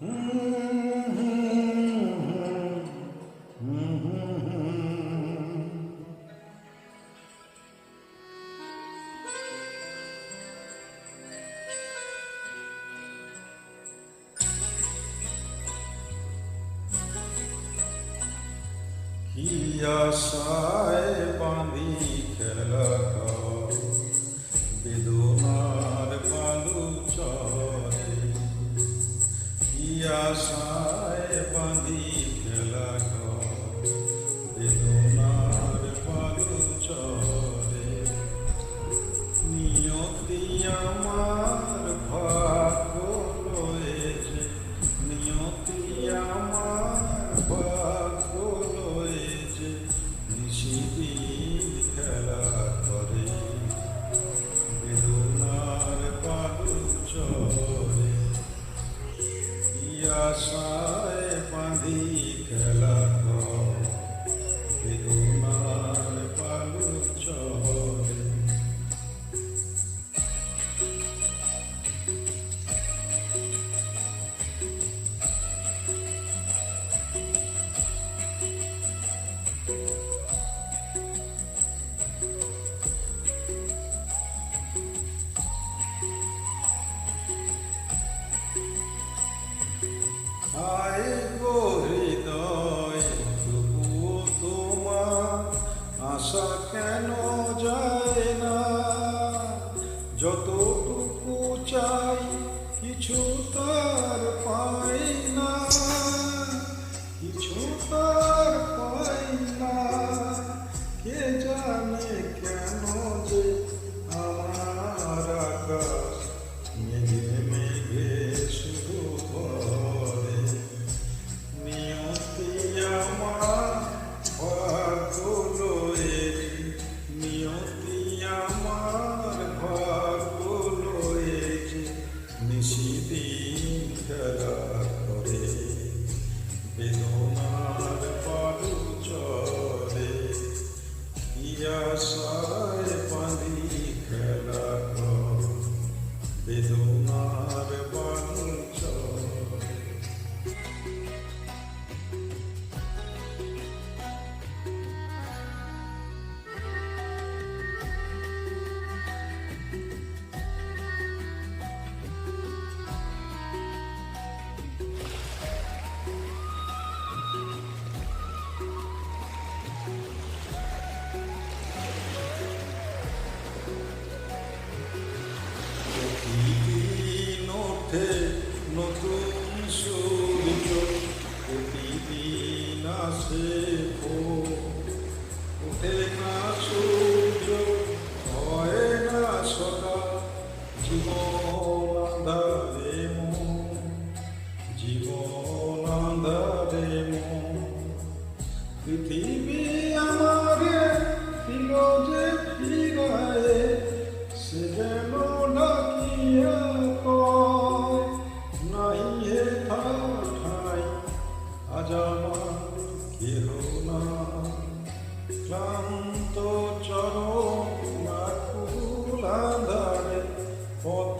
Kia sae bandhi kelaka আশায় বাঁধি I Listo. ওঠে নতুন সূর্য প্রতিদিন আসে ওঠে না সূর্য, হয় না সকা জীবন আন্ধারে জীবন আন্ধারে পৃথিবী আমারে ফিরো যে ফিরায় ক্লান্ত চরণ না কুল আধারে পথ